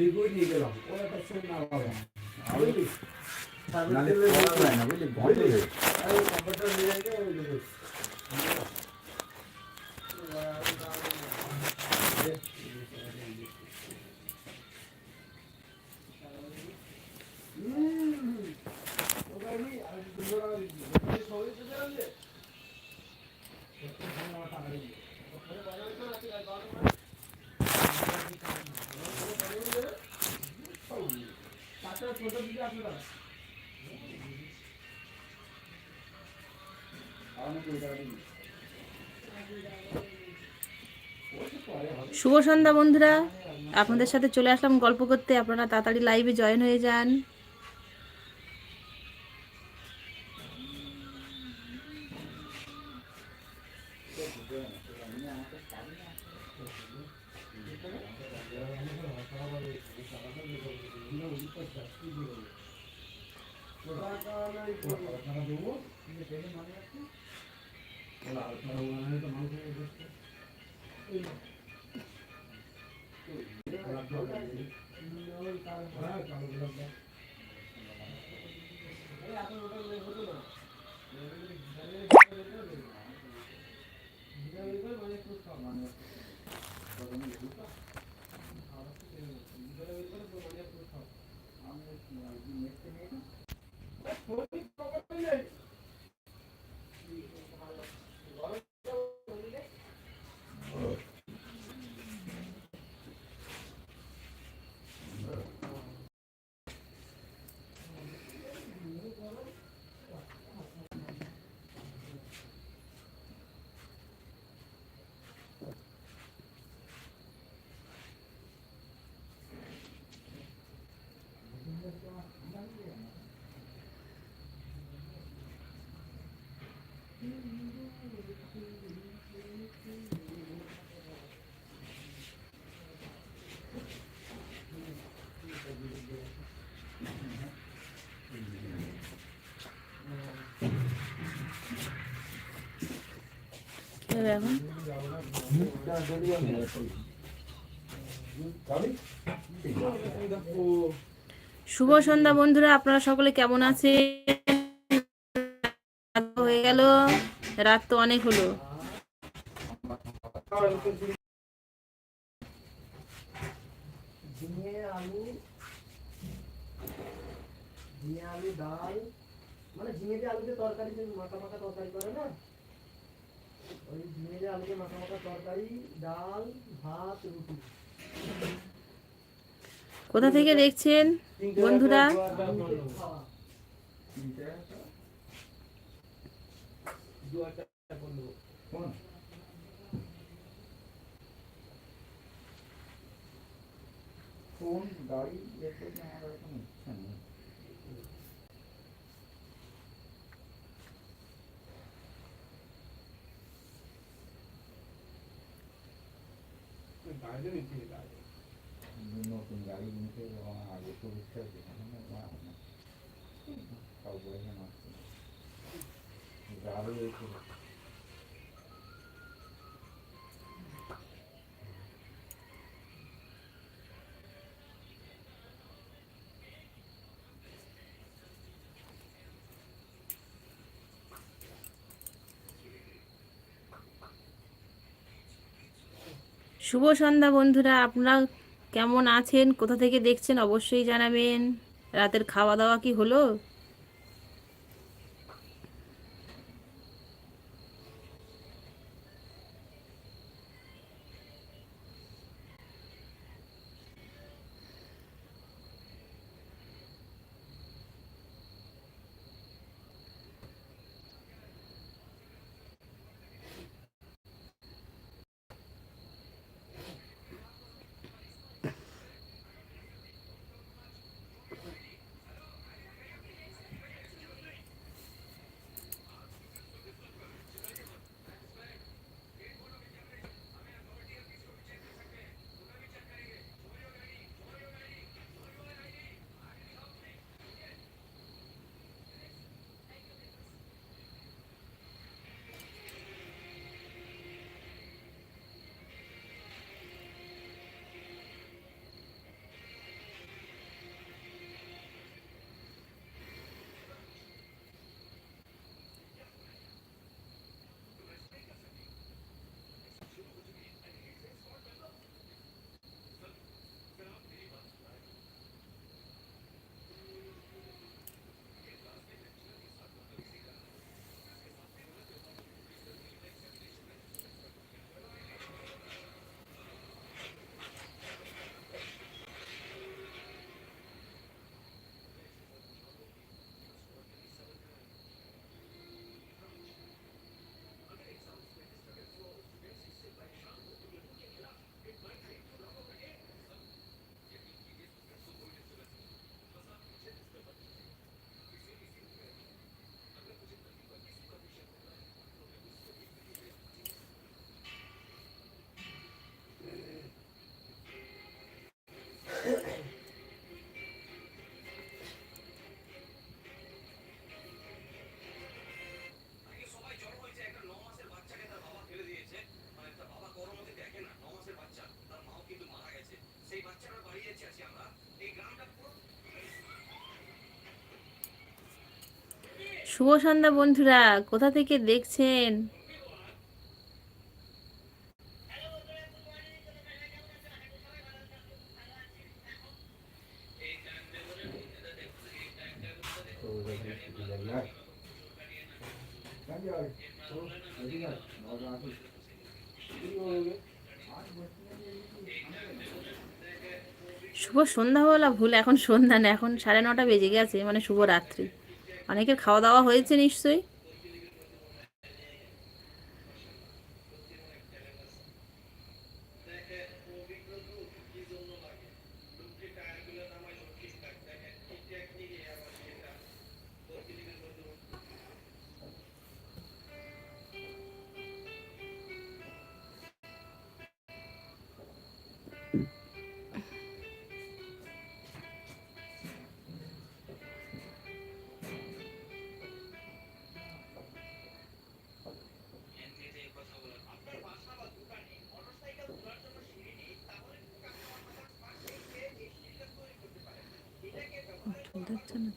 Liquid নিয়ে গেলাম। ওরা একটা সেন্ট না পাবে বুঝলি? খাওয়া liquid। যায় না বুঝলি? ভয় হয়ে আর ওই নিয়ে গিয়ে শুভ সন্ধ্যা বন্ধুরা। আপনাদের সাথে চলে আসলাম গল্প করতে। আপনারা তাড়াতাড়ি লাইভে জয়েন হয়ে যান। बाल खड़ा हुआ है तमाम শুভ সন্ধ্যা বন্ধুরা, আপনারা সকলে কেমন আছে হয়ে গেল। রাত তো অনেক হলো। আলু ডাল মানে ঝিঙে দিয়ে আলুতে তরকারি মাখা মাখা তরকারি করে না ওই ঝিঙে আলুতে মাখা মাখা তরকারি ডাল ভাত রুটি। কোথা থেকে দেখছেন বন্ধুরা। কোন? গাড়ি ইয়ে করবে আমার এখন ইচ্ছা নেই গাড়িতে নিচ্ছি গাড়ি নতুন গাড়ি নিতে আমার আগে তো ইচ্ছা যেখানে কাউ বলে যেন আসছে গাড়ি এসে শুভ সন্ধ্যা বন্ধুরা, আপনারা কেমন আছেন? কোথা থেকে দেখছেন? অবশ্যই জানাবেন। রাতের খাওয়া দাওয়া কি হলো? শুভ সন্ধ্যা বন্ধুরা, কোথা থেকে দেখছেন? শুভ সন্ধ্যা বলা ভুল, এখন সন্ধ্যা না, এখন সাড়ে নটা বেজে গেছে মানে শুভ রাত্রি। অনেকের খাওয়া দাওয়া হয়েছে নিশ্চয়ই। ማለት ነው።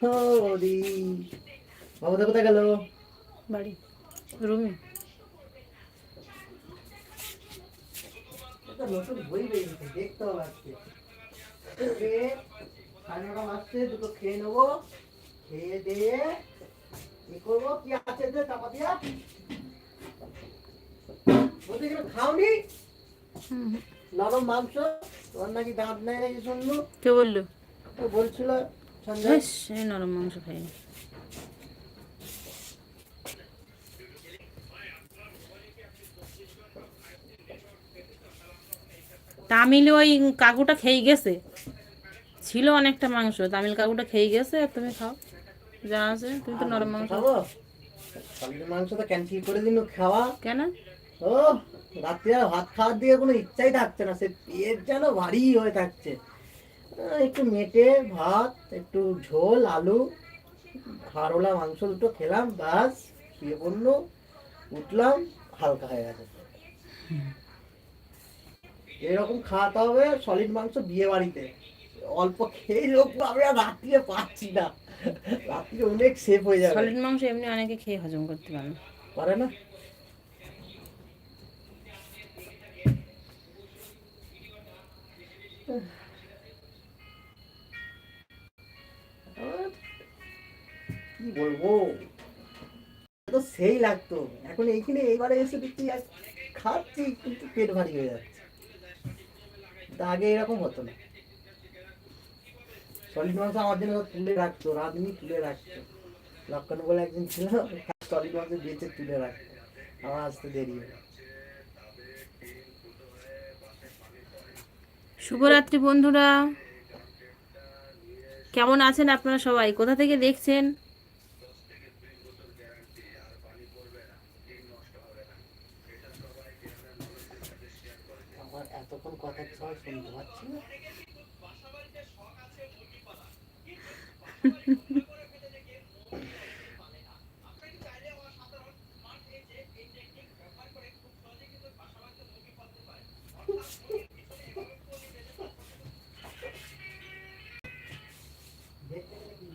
ওরে বাবুদা কোথায় গেল? বাড়ি রুমে। নতুন বই বেরিয়েছে দেখতে হবে আজকে। সাড়ে নটা বাজছে দুটো খেয়ে নেব। খেয়ে দিয়ে কি করব কি আছে যে চাপা দিয়া? বলতে গেলে খাওনি? নরম মাংস? তোমার নাকি দাঁত নেই নাকি শুনলো কে বলল? বলছিল নরম মাংস খাইনি তামিল ওই কাকুটা খেয়ে গেছে। ছিল অনেকটা মাংস তামিল কাকুটা খেয়ে গেছে আর তুমি খাও। যা আছে তুমি তো নরম মাংস খাব সলিড মাংস তো ক্যান্সেল করে দিন খাওয়া। কেন? ও রাত্রে ভাত খাওয়ার দিকে কোনো ইচ্ছাই থাকছে না সে পেট যেন ভারী হয়ে থাকছে। একটু মেটে ভাত একটু ঝোল আলু হাড়ওলা মাংস দুটো খেলাম ব্যাস শুয়ে পড়ল উঠলাম হালকা হয়ে গেছে। এরকম খাওয়াতে হবে সলিড মাংস বিয়ে বাড়িতে। অল্প খেয়ে লোক আর রাত্রিরে পাচ্ছি না। রাত্রিরে অনেক সেফ হয়ে যাবে। সলিড মাংস এমনি অনেকে খেয়ে হজম করতে পারে না। পারে না? আর কি বলব? তো সেই লাগতো। এখন এইখানে এইবারে এসে দেখছি আর খাচ্ছি, কিন্তু পেট ভারী হয়ে যাচ্ছে। তা আগে এরকম হতো না। সলিড মাংস আমার জন্য তুলে রাখতো, রাঁধুনি তুলে রাখতো। লক্ষণ বলে একজন ছিল সলিড মাংস বেঁচে তুলে রাখতো। আমার আসতে দেরি হলো। শুভরাত্রি বন্ধুরা। কেমন আছেন আপনারা সবাই? কোথা থেকে দেখছেন?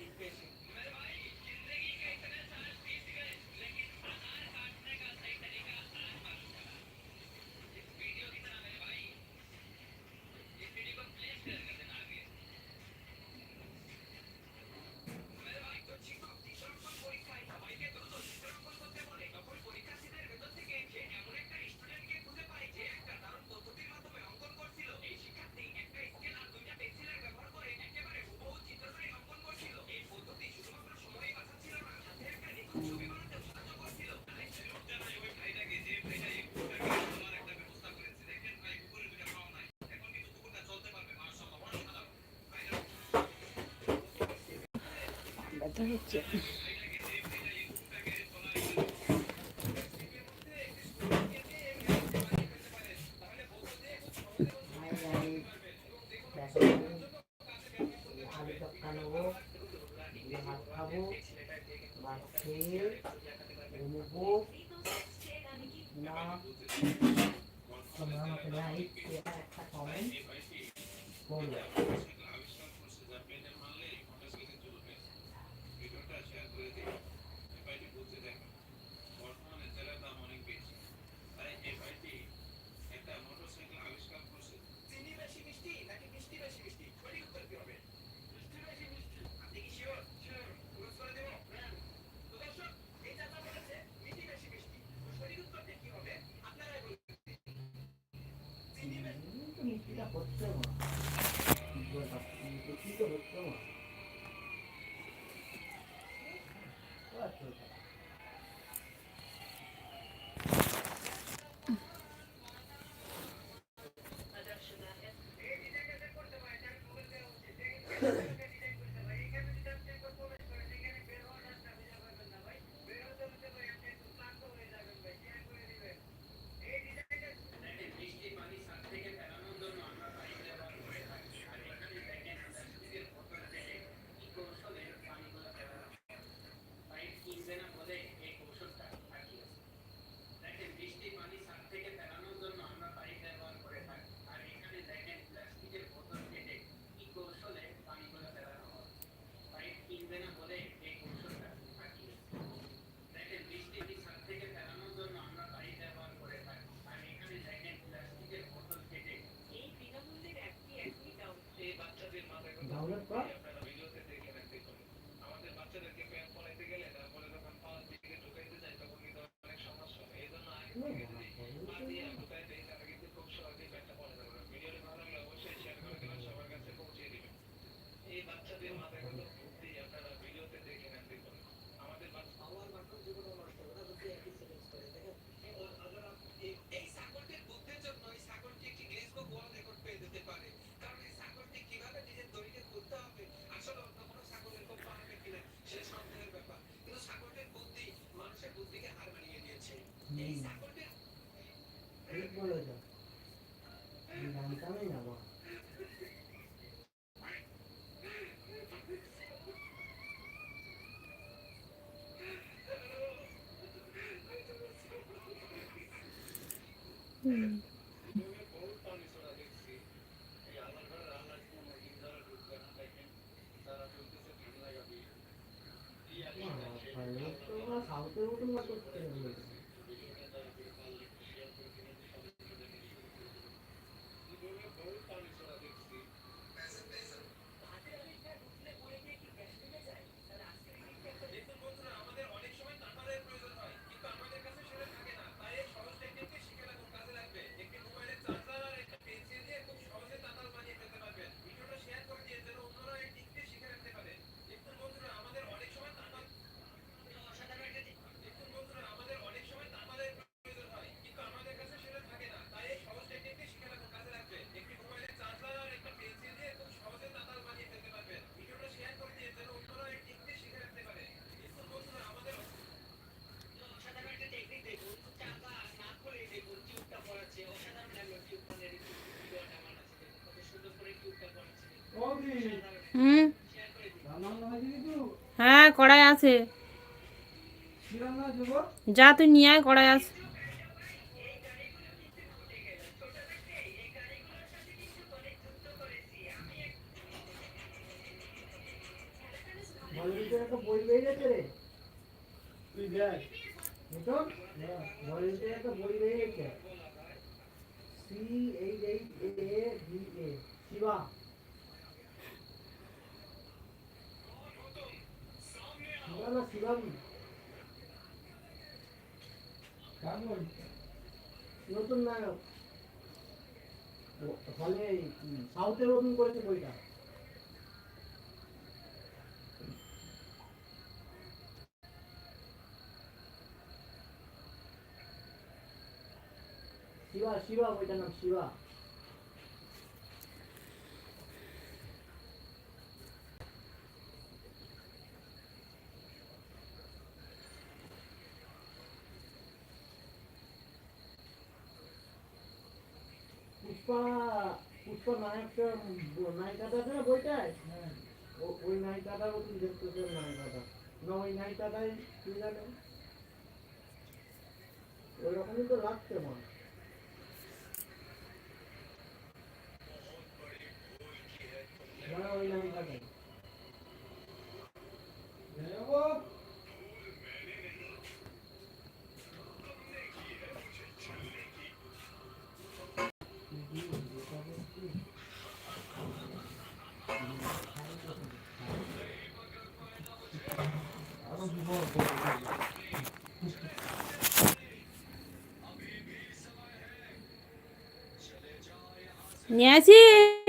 English লাইক শেয়ার একটা কমেন্ট তো মিষ্টিটা बोलो तो হ্যাঁ কড়াই আছে। যা তুই নিয়ে আয় কড়াই আছে। ভলিউমের একটা বই বেরিয়েছে রে তুই দেখ মিঠুন ভলিউমের একটা বই বেরিয়েছে C H H A V A Shiva Shiva না শিবাবি কেমন নতুন নায়ক ও- হলে উম, সাউথের নতুন করেছে বইটা শিবা শিবা বইটার নাম শিবা পুষ্পা নায়কটা নায়িকাটা আছে না বইটায়? ও- ওই দেখতে চান নায়িকাটা। না ওই নায়িকাটাই তুই জানে ওই রকমই তো লাগছে মা নিয়ে আসিস